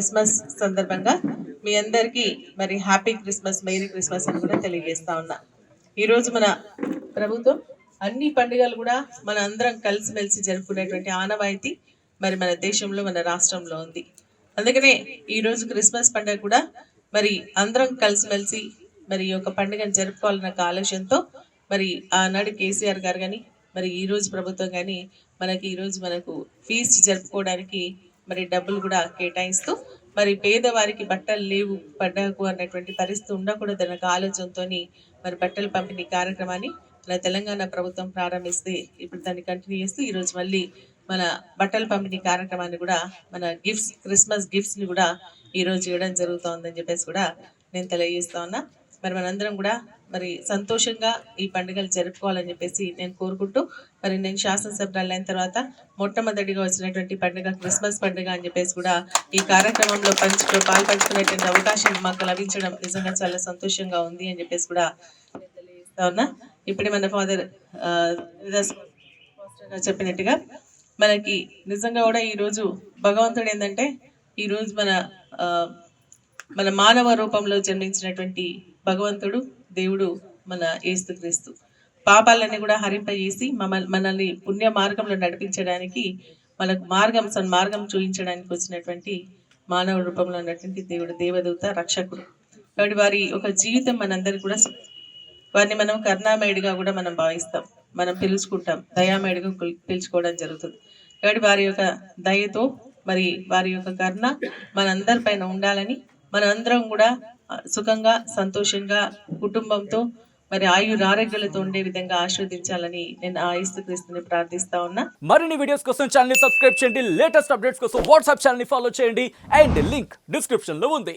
Christmas సందర్భంగా మీ అందరికీ మరి హ్యాపీ క్రిస్మస్ మేరీ క్రిస్మస్ అని కూడా తెలియజేస్తా ఉన్నా. ఈరోజు మన ప్రభుత్వం అన్ని పండుగలు కూడా మన అందరం కలిసిమెలిసి జరుపుకునేటువంటి ఆనవాయితీ మరి మన దేశంలో మన రాష్ట్రంలో ఉంది. అందుకనే ఈరోజు క్రిస్మస్ పండుగ కూడా మరి అందరం కలిసిమెలిసి మరి ఈ యొక్క పండుగను జరుపుకోవాలన్న ఒక ఆలోచనతో మరి ఆనాడు కేసీఆర్ గారు కానీ మరి ఈ రోజు ప్రభుత్వం కానీ మనకి ఈరోజు మనకు ఫీస్ట్ జరుపుకోవడానికి మరి డబ్బులు కూడా కేటాయిస్తూ మరి పేదవారికి బట్టలు లేవు పడ్డకు అన్నటువంటి పరిస్థితి ఉండకూడదు అన్న ఆలోచనతో మరి బట్టలు పంపిణీ కార్యక్రమాన్ని మన తెలంగాణ ప్రభుత్వం ప్రారంభిస్తే ఇప్పుడు దాన్ని కంటిన్యూ చేస్తూ ఈరోజు మళ్ళీ మన బట్టల పంపిణీ కార్యక్రమాన్ని కూడా మన గిఫ్ట్స్ క్రిస్మస్ గిఫ్ట్స్ని కూడా ఈరోజు ఇవ్వడం జరుగుతోందని చెప్పేసి కూడా నేను తెలియజేస్తా ఉన్నా. మరి మనందరం కూడా మరి సంతోషంగా ఈ పండుగలు జరుపుకోవాలని చెప్పేసి నేను కోరుకుంటూ మరి నేను శాసనసభ్యురాలు అయిన తర్వాత మొట్టమొదటిగా వచ్చినటువంటి పండుగ క్రిస్మస్ పండుగ అని చెప్పేసి కూడా ఈ కార్యక్రమంలో పంచు పాల్పంచుకునేటువంటి అవకాశం మాకు లభించడం నిజంగా చాలా సంతోషంగా ఉంది అని చెప్పేసి కూడా తెలియజేస్తా ఉన్నా. ఇప్పుడే మన ఫాదర్ చెప్పినట్టుగా మనకి నిజంగా కూడా ఈరోజు భగవంతుడు ఏంటంటే ఈరోజు మన మన మానవ రూపంలో జన్మించినటువంటి భగవంతుడు దేవుడు మన ఏస్తుక్రీస్తు పాపాలన్నీ కూడా హరింపజేసి మమ్మల్ని మనల్ని పుణ్య మార్గంలో నడిపించడానికి మనకు మార్గం సన్మార్గం చూపించడానికి వచ్చినటువంటి మానవ రూపంలో ఉన్నటువంటి దేవుడు దేవదూత రక్షకుడు. కాబట్టి వారి ఒక జీవితం మనందరికి కూడా వారిని మనం కరుణామయుడిగా కూడా మనం భావిస్తాం. మనం పిలుచుకుంటాం. దయామయుడిగా పిలుచుకోవడం జరుగుతుంది. కాబట్టి వారి యొక్క దయతో మరి వారి యొక్క కరుణ మనందరి పైన ఉండాలని మనందరం కూడా సుఖంగా సంతోషంగా కుటుంబంతో మరి ఆయుర ఆరోగ్యాలతో ఉండే విధంగా ఆస్వాదించాలని నేను ఆ క్రీస్తుని ప్రార్థిస్తా ఉన్నా. మరిన్ని వీడియోస్ కోసం ఛానల్ సబ్స్క్రైబ్ చేయండి. లేటెస్ట్ అప్డేట్స్ కోసం వాట్సాప్ ఛానల్ ఫాలో చేయండి. అండ్ లింక్ డిస్క్రిప్షన్లో ఉంది.